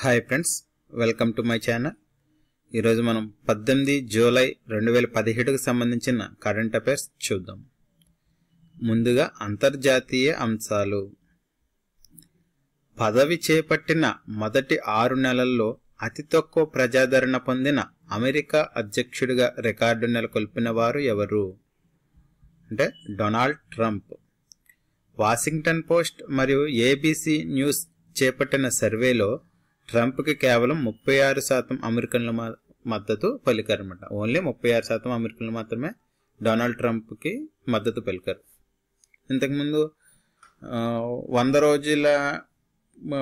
Hi friends welcome to my channel. ఈరోజు మనం పద్దెనిమిది జూలై రెండు వేల పదిహేడుకు సంబంధించిన కరెంట్ అఫైర్స్ చూద్దాం. ముందుగా అంతర్జాతీయ అంశాలు. పదవి చేపట్టిన మొదటి ఆరు నెలల్లో అతి తక్కువ ప్రజాదరణ పొందిన అమెరికా అధ్యక్షుడిగా రికార్డు నెలకొల్పిన వారు ఎవరు? అంటే డొనాల్డ్ ట్రంప్. వాషింగ్టన్ పోస్ట్ మరియు ఏబీసీ న్యూస్ చేపట్టిన సర్వేలో ట్రంప్కి కేవలం ముప్పై ఆరు శాతం అమెరికన్ల మ- మద్దతు పలికారన్నమాట. ఓన్లీ ముప్పై ఆరు శాతం అమెరికన్లు మాత్రమే డొనాల్డ్ ట్రంప్కి మద్దతు పలికారు. ఇంతకుముందు వంద రోజుల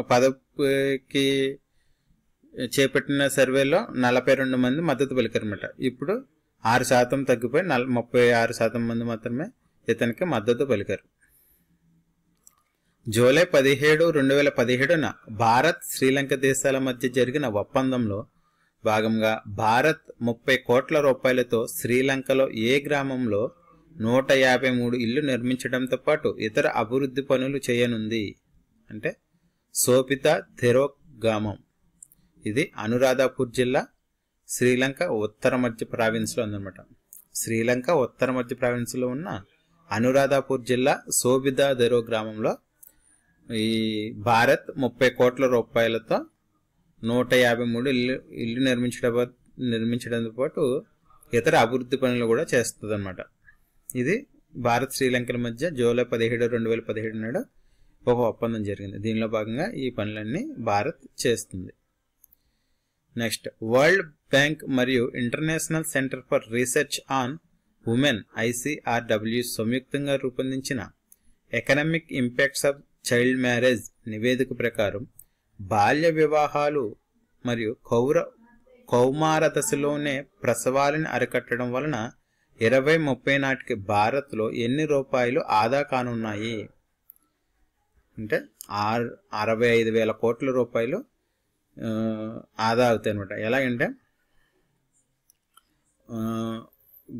పదవికి చేపట్టిన సర్వేలో నలభై రెండు మంది మద్దతు పలికారన్నమాట. ఇప్పుడు ఆరు శాతం తగ్గిపోయి నల ముప్పై ఆరు శాతం మంది మాత్రమే ఇతనికి మద్దతు పలికారు. జూలై పదిహేడు రెండు వేల పదిహేడున భారత్ శ్రీలంక దేశాల మధ్య జరిగిన ఒప్పందంలో భాగంగా భారత్ ముప్పై కోట్ల రూపాయలతో శ్రీలంకలో ఏ గ్రామంలో నూట యాభై మూడు ఇళ్ళు నిర్మించడంతో పాటు ఇతర అభివృద్ధి పనులు చేయనుంది? అంటే సోపిత థెరో గ్రామం. ఇది అనురాధాపూర్ జిల్లా శ్రీలంక ఉత్తర మధ్య ప్రావిన్స్లో ఉందన్నమాట. శ్రీలంక ఉత్తర మధ్య ప్రావిన్స్లో ఉన్న అనురాధాపూర్ జిల్లా సోబిదా దెరో గ్రామంలో ఈ భారత్ ముప్పై కోట్ల రూపాయలతో నూట యాభై మూడు ఇల్లు ఇల్లు నిర్మించడం నిర్మించడంతో పాటు ఇతర అభివృద్ధి పనులు కూడా చేస్తుంది అనమాట ఇది భారత్ శ్రీలంకల మధ్య జూలై పదిహేడు రెండు వేల పదిహేడు నాడు ఒక ఒప్పందం జరిగింది. దీనిలో భాగంగా ఈ పనులన్నీ భారత్ చేస్తుంది. నెక్స్ట్ వరల్డ్ బ్యాంక్ మరియు international centre for research on women ICRW సంయుక్తంగా రూపొందించిన economic impacts of child marriage నివేదిక ప్రకారం బాల్య వివాహాలు మరియు కౌర కౌమార దశలోనే ప్రసవాలను అరికట్టడం వలన ఇరవై ముప్పై నాటికి భారత్లో ఎన్ని రూపాయలు ఆదా కానున్నాయి? అంటే ఆరు అరవై ఐదు వేల కోట్ల రూపాయలు ఆదా అవుతాయి అనమాట ఎలాగంటే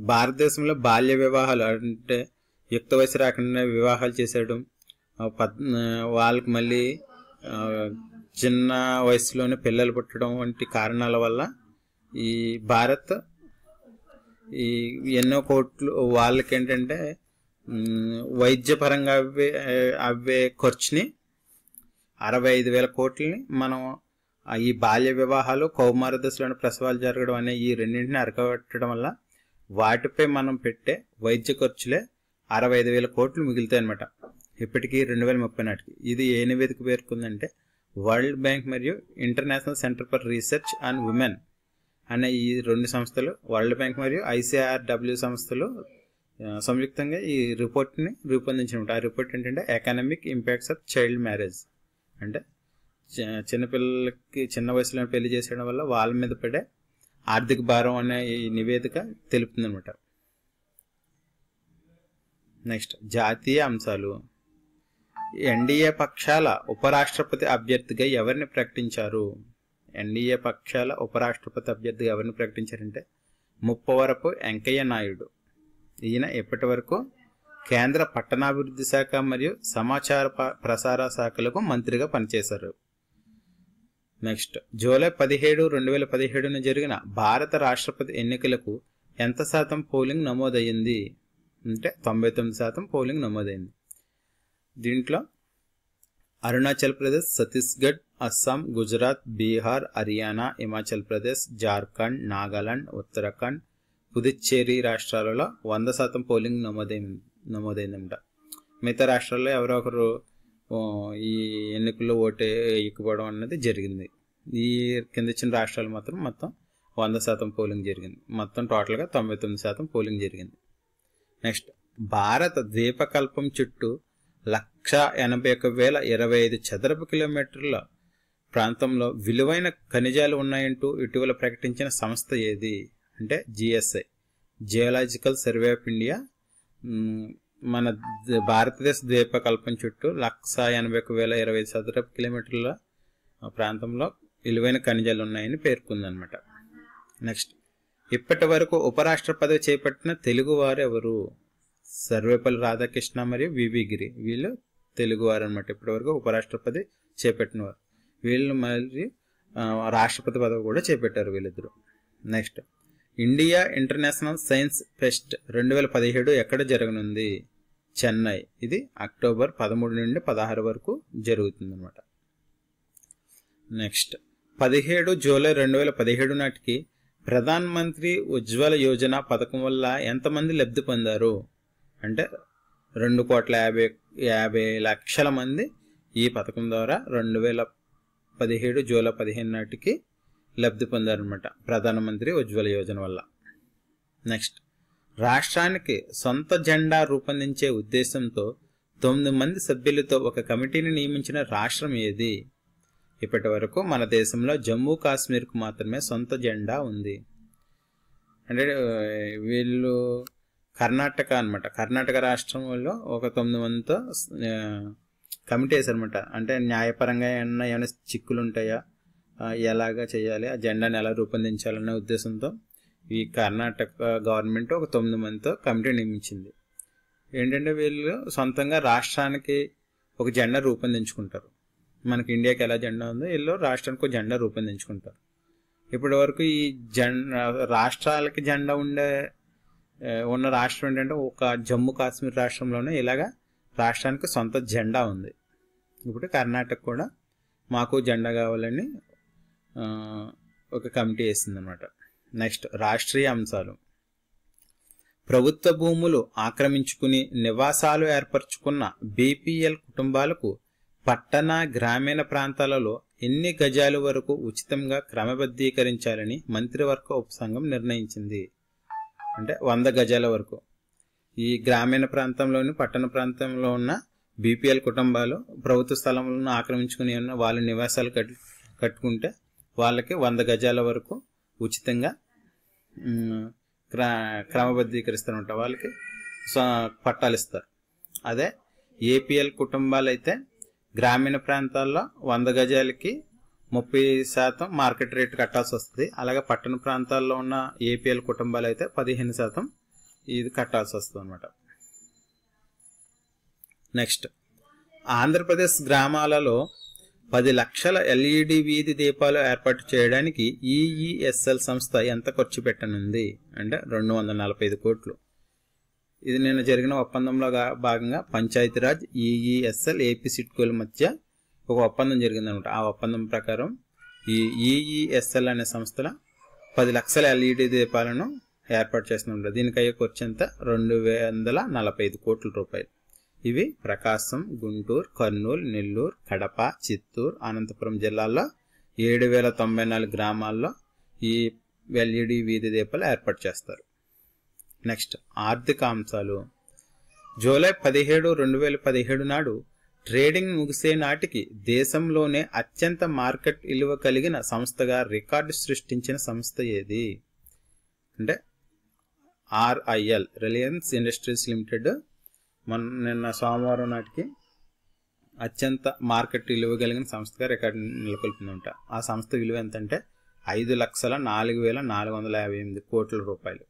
భారతదేశంలో బాల్య వివాహాలు అంటే యుక్త వయసు రాకుండా వివాహాలు చేసేయడం పద్ వాళ్ళకి మళ్ళీ చిన్న వయసులోనే పిల్లలు పుట్టడం వంటి కారణాల వల్ల ఈ భారత్ ఈ ఎన్నో కోట్లు వాళ్ళకి ఏంటంటే వైద్యపరంగా అవే అవ్వే ఖర్చుని అరవై ఐదు వేల కోట్లని మనం ఈ బాల్య వివాహాలు కౌమార దశలోని ప్రసవాలు జరగడం అనే ఈ రెండింటిని అరకబెట్టడం వల్ల వాటిపై మనం పెట్టే వైద్య ఖర్చులే అరవై ఐదు వేల కోట్లు మిగులుతాయి అనమాట ఇప్పటికీ రెండు వేల ముప్పై నాటికి. ఇది ఏ నివేదిక పేర్కొందంటే వరల్డ్ బ్యాంక్ మరియు international centre for research on women అనే ఈ రెండు సంస్థలు వరల్డ్ బ్యాంక్ మరియు ఐసీఆర్డబ్ల్యూ సంస్థలు సంయుక్తంగా ఈ రిపోర్ట్ని రూపొందించినమాట. ఆ రిపోర్ట్ ఏంటంటే economic impacts of child marriage అంటే చిన్నపిల్లలకి చిన్న వయసులో పెళ్ళి చేసేయడం వల్ల వాళ్ళ మీద పడే ఆర్థిక భారం అనే ఈ నివేదిక తెలుపుతుంది అనమాట నెక్స్ట్ జాతీయ అంశాలు. ఎన్డీఏ పక్షాల ఉపరాష్ట్రపతి అభ్యర్థిగా ఎవరిని ప్రకటించారు? ఎన్డీఏ పక్షాల ఉపరాష్ట్రపతి అభ్యర్థిగా ఎవరిని ప్రకటించారంటే ముప్పవరపు వెంకయ్య నాయుడు. ఈయన ఇప్పటి వరకు కేంద్ర పట్టణాభివృద్ధి శాఖ మరియు సమాచార ప్రసార శాఖలకు మంత్రిగా పనిచేశారు. నెక్స్ట్ జూలై పదిహేడు రెండు వేల పదిహేడున జరిగిన భారత రాష్ట్రపతి ఎన్నికలకు ఎంత శాతం పోలింగ్ నమోదయ్యింది? అంటే తొంభై తొమ్మిది శాతం పోలింగ్ నమోదైంది దీంట్లో అరుణాచల్ ప్రదేశ్ ఛత్తీస్గఢ్ అస్సాం గుజరాత్ బీహార్ హర్యానా హిమాచల్ ప్రదేశ్ జార్ఖండ్ నాగాలాండ్ ఉత్తరాఖండ్ పుదుచ్చేరి రాష్ట్రాలలో వంద శాతం పోలింగ్ నమోదైంది నమోదైందంట. మిగతా రాష్ట్రాల్లో ఎవరో ఒకరు ఈ ఎన్నికల్లో ఓటే ఎక్కిపోవడం అన్నది జరిగింది. ఈ కింద ఇచ్చిన రాష్ట్రాలు మాత్రం మొత్తం వంద శాతం పోలింగ్ జరిగింది. మొత్తం టోటల్గా తొంభై తొమ్మిది శాతం పోలింగ్ జరిగింది. నెక్స్ట్ భారత ద్వీపకల్పం చుట్టూ లక్ష ఎనభై ఒక వేల ఇరవై ఐదు చదరపు కిలోమీటర్ల ప్రాంతంలో విలువైన ఖనిజాలు ఉన్నాయంటూ ఇటీవల ప్రకటించిన సంస్థ ఏది? అంటే GSI. Geological survey of India మన భారతదేశ ద్వీపకల్పం చుట్టూ లక్ష ఎనభై ఒక వేల ఇరవై ఐదు చదరపు కిలోమీటర్ల ప్రాంతంలో విలువైన ఖనిజాలు ఉన్నాయని పేర్కొందనమాట నెక్స్ట్. ఇప్పటి వరకు ఉపరాష్ట్ర పదవి చేపట్టిన తెలుగువారు ఎవరు సర్వేపల్లి రాధాకృష్ణ మరియు వివి గిరి. వీళ్ళు తెలుగువారు అనమాట ఇప్పటివరకు ఉపరాష్ట్రపతి చేపట్టినవారు. వీళ్ళు మరి రాష్ట్రపతి పదవి కూడా చేపట్టారు వీళ్ళిద్దరు. Next. India international science fest రెండు వేల పదిహేడు ఎక్కడ జరగనుంది? చెన్నై. ఇది అక్టోబర్ పదమూడు నుండి పదహారు వరకు జరుగుతుంది అనమాట నెక్స్ట్. పదిహేడు జూలై రెండు వేల పదిహేడు నాటికి ప్రధాన్ మంత్రి ఉజ్వల యోజన పథకం వల్ల ఎంతమంది లబ్ధి పొందారు? అంటే రెండు కోట్ల యాభై యాభై లక్షల మంది ఈ పథకం ద్వారా రెండు వేల పదిహేడు జూలై పదిహేను నాటికి లబ్ధి పొందారనమాట ప్రధానమంత్రి ఉజ్వల యోజన వల్ల. నెక్స్ట్ రాష్ట్రానికి సొంత జెండా రూపొందించే ఉద్దేశంతో తొమ్మిది మంది సభ్యులతో ఒక కమిటీని నియమించిన రాష్ట్రం ఏది? ఇప్పటి వరకు మన దేశంలో జమ్మూ కాశ్మీర్కు మాత్రమే సొంత జెండా ఉంది. అంటే వీళ్ళు కర్ణాటక అన్నమాట. కర్ణాటక రాష్ట్రంలో ఒక తొమ్మిది మందితో కమిటీ అనమాట అంటే న్యాయపరంగా ఏమన్నా ఏమైనా చిక్కులు ఉంటాయా ఎలాగా చేయాలి? ఆ జెండాను ఎలా రూపొందించాలనే ఉద్దేశంతో ఈ కర్ణాటక గవర్నమెంట్ ఒక తొమ్మిది మందితో కమిటీ నియమించింది. ఏంటంటే వీళ్ళు సొంతంగా రాష్ట్రానికి ఒక జెండా రూపొందించుకుంటారు. మనకి ఇండియాకి ఎలా జెండా ఉందో వీళ్ళు రాష్ట్రానికి ఒక జెండా రూపొందించుకుంటారు. ఇప్పటి వరకు ఈ జెండా రాష్ట్రాలకి జెండా ఉండే ఉన్న రాష్ట్రం ఏంటంటే ఒక జమ్మూ కాశ్మీర్ రాష్ట్రంలోనే ఇలాగా రాష్ట్రానికి సొంత జెండా ఉంది. ఇప్పుడు కర్ణాటక కూడా మాకు జెండా కావాలని ఒక కమిటీ వేసింది అనమాట నెక్స్ట్ రాష్ట్రీయ అంశాలు. ప్రభుత్వ భూములు ఆక్రమించుకుని నివాసాలు ఏర్పరచుకున్న బీపీఎల్ కుటుంబాలకు పట్టణ గ్రామీణ ప్రాంతాలలో ఎన్ని గజాల వరకు ఉచితంగా క్రమబద్ధీకరించాలని మంత్రివర్గ ఉపసంఘం నిర్ణయించింది. అంటే వంద గజాల వరకు. ఈ గ్రామీణ ప్రాంతంలోని పట్టణ ప్రాంతంలో ఉన్న బీపీఎల్ కుటుంబాలు ప్రభుత్వ స్థలంలో ఆక్రమించుకుని ఉన్న వాళ్ళ నివాసాలు కట్టు కట్టుకుంటే వాళ్ళకి వంద గజాల వరకు ఉచితంగా క్రమబద్ధీకరిస్తూ ఉంటారు వాళ్ళకి స- పట్టాలు ఇస్తారు. అదే ఏపీఎల్ కుటుంబాలు అయితే గ్రామీణ ప్రాంతాల్లో వంద గజాలకి ముప్పై శాతం మార్కెట్ రేట్ కట్టాల్సి వస్తుంది. అలాగే పట్టణ ప్రాంతాల్లో ఉన్న ఏపీఎల్ కుటుంబాలు అయితే పదిహేను శాతం ఇది కట్టాల్సి వస్తుంది అనమాట నెక్స్ట్. ఆంధ్రప్రదేశ్ గ్రామాలలో పది లక్షల ఎల్ఈడి వీధి దీపాలు ఏర్పాటు చేయడానికి ఈఈఎస్ఎల్ సంస్థ ఎంత ఖర్చు పెట్టనుంది? అంటే రెండు వందల నలభై ఐదు కోట్లు. ఇది నిన్న జరిగిన ఒప్పందంలో భాగంగా పంచాయతీరాజ్ ఈఈఎస్ఎల్ ఏపీ సిట్కోల మధ్య ఒక ఒప్పందం జరిగిందనమాట. ఆ ఒప్పందం ప్రకారం ఈ ఈఈఎస్ఎల్ అనే సంస్థల పది లక్షల ఎల్ఈడి దీపాలను ఏర్పాటు చేస్తున్నారు దీనికి అయ్యే ఖర్చు ఎంత? రెండు వందల నలభై ఐదు కోట్ల రూపాయలు. ఇవి ప్రకాశం గుంటూరు కర్నూలు నెల్లూరు కడప చిత్తూరు అనంతపురం జిల్లాల్లో ఏడు వేల తొంభై నాలుగు గ్రామాల్లో ఈ ఎల్ఈడి వీధి దీపాలు ఏర్పాటు చేస్తారు. నెక్స్ట్ ఆర్థిక అంశాలు. జూలై పదిహేడు రెండు వేల పదిహేడు నాడు ట్రేడింగ్ ముగిసే నాటికి దేశంలోనే అత్యంత మార్కెట్ విలువ కలిగిన సంస్థగా రికార్డు సృష్టించిన సంస్థ ఏది? అంటే ఆర్ఐఎల్ రిలయన్స్ ఇండస్ట్రీస్ లిమిటెడ్ మొన్న నిన్న సోమవారం నాటికి అత్యంత మార్కెట్ విలువ కలిగిన సంస్థగా రికార్డు నెలకొల్పిందంట. ఆ సంస్థ విలువ ఎంతంటే ఐదు లక్షల నాలుగు వేల నాలుగు వందల యాభై ఎనిమిది కోట్ల రూపాయలు.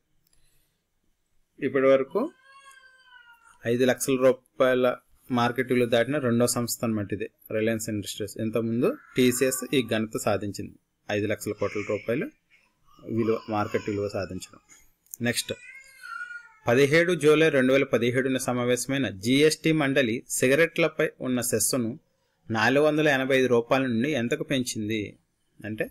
ఇప్పటి వరకు ఐదు లక్షల రూపాయల మార్కెట్ విలువ దాటిన రెండో సంస్థ అనమాట ఇది రిలయన్స్ ఇండస్ట్రీస్ ఇంతకుముందు టీసీఎస్ ఈ ఘనత సాధించింది. ఐదు లక్షల కోట్ల రూపాయలు విలువ మార్కెట్ విలువ సాధించడం. నెక్స్ట్ పదిహేడు జూలై రెండు వేల పదిహేడున సమావేశమైన జీఎస్టీ మండలి సిగరెట్లపై ఉన్న సెస్సును నాలుగు వందల ఎనభై ఐదు రూపాయల నుండి ఎంతకు పెంచింది? అంటే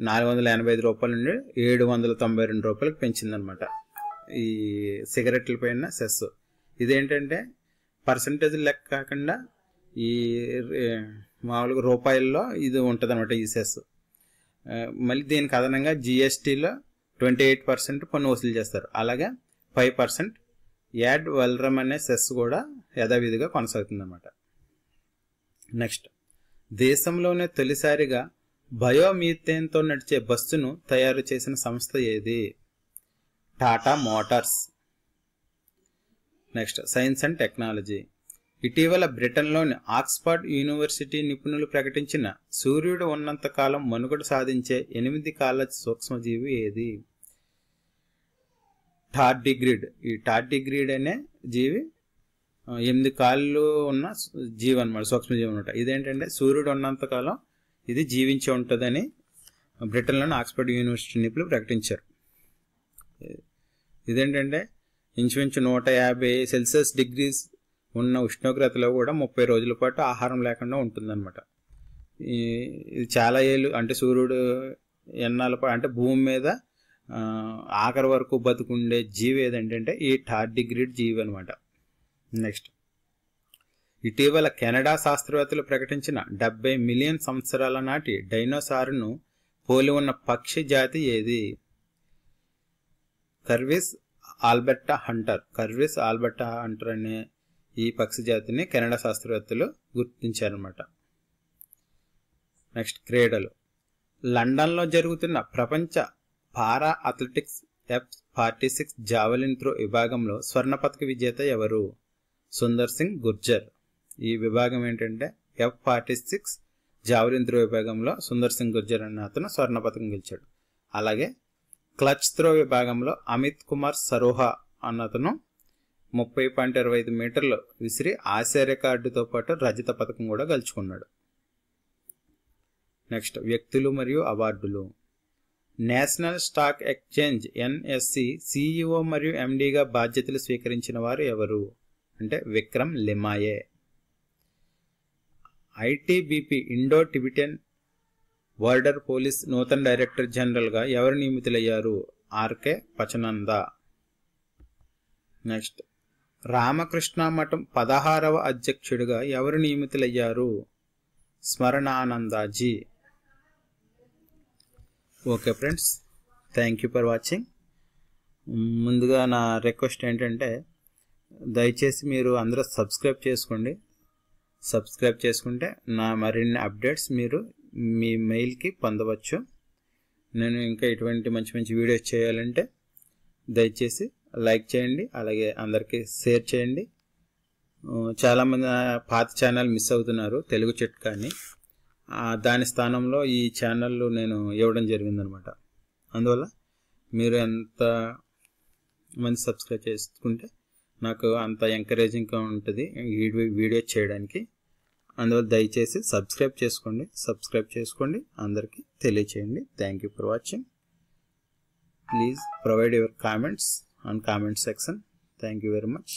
నాలుగు వందల ఎనభై ఐదు రూపాయల నుండి ఏడు వందల తొంభై రెండు రూపాయలకు పెంచిందనమాట ఈ సిగరెట్ల పైన సెస్ ఇదేంటంటే పర్సంటేజ్ లెక్క కాకుండా ఈ మామూలుగా రూపాయల్లో ఇది ఉంటుంది అనమాట ఈ సెస్ మళ్ళీ దీనికి అదనంగా జిఎస్టీలో ట్వంటీ ఎయిట్ పర్సెంట్ పన్ను వసూలు చేస్తారు. అలాగే ఫైవ్ పర్సెంట్ యాడ్ వెల్రమ్ అనే సెస్ కూడా యథావిధిగా కొనసాగుతుంది అనమాట నెక్స్ట్ దేశంలోనే తొలిసారిగా బయోమీథేన్తో నడిచే బస్సును తయారు చేసిన సంస్థ ఏది? Tata motors. Next science and technology. ఇటీవల బ్రిటన్లోని ఆక్స్ఫర్డ్ యూనివర్సిటీ నిపుణులు ప్రకటించిన సూర్యుడు ఉన్నంత కాలం మనుగడ సాధించే ఎనిమిది కాల సూక్ష్మజీవి ఏది? టార్డిగ్రిడ్ ఈ టార్డిగ్రిడ్ అనే జీవి ఎనిమిది కాళ్ళు ఉన్న జీవి అనమాట సూక్ష్మజీవి అనమాట. ఇదేంటంటే సూర్యుడు ఉన్నంతకాలం ఇది జీవించి ఉంటుందని బ్రిటన్లోని ఆక్స్ఫర్డ్ యూనివర్సిటీ నిపుణులు ప్రకటించారు. ఇదేంటంటే ఇంచుమించు నూట యాభై సెల్సియస్ డిగ్రీస్ ఉన్న ఉష్ణోగ్రతలో కూడా ముప్పై రోజుల పాటు ఆహారం లేకుండా ఉంటుందన్నమాట. ఈ- ఇది చాలా ఏళ్ళు అంటే సూర్యుడు ఎన్నాళ్ళ పాటు అంటే భూమి మీద ఆఖరి వరకు బతుకుండే జీవి ఏదంటే ఈ థర్డ్ డిగ్రీ జీవి అనమాట నెక్స్ట్. ఇటీవల కెనడా శాస్త్రవేత్తలు ప్రకటించిన డెబ్బై మిలియన్ సంవత్సరాల నాటి డైనోసార్ను పోలి ఉన్న పక్షి జాతి ఏది? కర్విస్ ఆల్బర్టా హంటర్ కర్విస్ ఆల్బర్టా హంటర్ అనే ఈ పక్షి జాతిని కెనడా శాస్త్రవేత్తలు గుర్తించారన్నమాట. నెక్స్ట్ క్రీడలు. లండన్లో జరుగుతున్న ప్రపంచ para athletics F forty six javelin throw విభాగంలో స్వర్ణ పథక విజేత ఎవరు? సుందర్ సింగ్ గుర్జర్. ఈ విభాగం ఏంటంటే F forty six javelin throw విభాగంలో సుందర్ సింగ్ గుర్జర్ అనే అతను స్వర్ణ పథకం గెలిచాడు. అలాగే క్లచ్ త్రో విభాగంలో అమిత్ కుమార్ సరోహా అన్నతను ముప్పై పాయింట్ ఇరవై ఐదు మీటర్లు విసిరి ఆసియా రికార్డుతో పాటు రజత పథకం కూడా గెలుచుకున్నాడు. నెక్స్ట్ వ్యక్తులు మరియు అవార్డులు. National stock exchange NSC CEO మరియు ఎండిగా బాధ్యతలు స్వీకరించిన వారు ఎవరు? అంటే Vikram Limaye. ITBP Indo Tibetan border police నూతన డైరెక్టర్ జనరల్గా ఎవరు నియమితులయ్యారు? ఆర్కే పచనంద. నెక్స్ట్. రామకృష్ణ మఠం పదహారవ అధ్యక్షుడిగా ఎవరు నియమితులయ్యారు? Smaranandaji. Okay friends thank you for watching ముందుగా నా రిక్వెస్ట్ ఏంటంటే దయచేసి మీరు అందరూ సబ్స్క్రైబ్ చేసుకోండి. సబ్స్క్రైబ్ చేసుకుంటే నా మరిన్ని అప్డేట్స్ మీరు మీ మెయిల్కి పొందవచ్చు. నేను ఇంకా ఇటువంటి మంచి మంచి వీడియోస్ చేయాలంటే దయచేసి లైక్ చేయండి అలాగే అందరికీ షేర్ చేయండి. చాలామంది పాత ఛానల్ మిస్ అవుతున్నారు తెలుగు చిట్కాని దాని స్థానంలో ఈ ఛానల్ నేను ఇవ్వడం జరిగిందనమాట. అందువల్ల మీరు ఎంత మంది సబ్స్క్రైబ్ చేసుకుంటే నాకు అంత ఎంకరేజింగ్గా ఉంటుంది వీడియో చేయడానికి. అందువల్ల దయచేసి సబ్స్క్రైబ్ చేసుకోండి సబ్స్క్రైబ్ చేసుకోండి. అందరికీ తెలియచేయండి. Thank you for watching please provide your comments on comment section thank you very much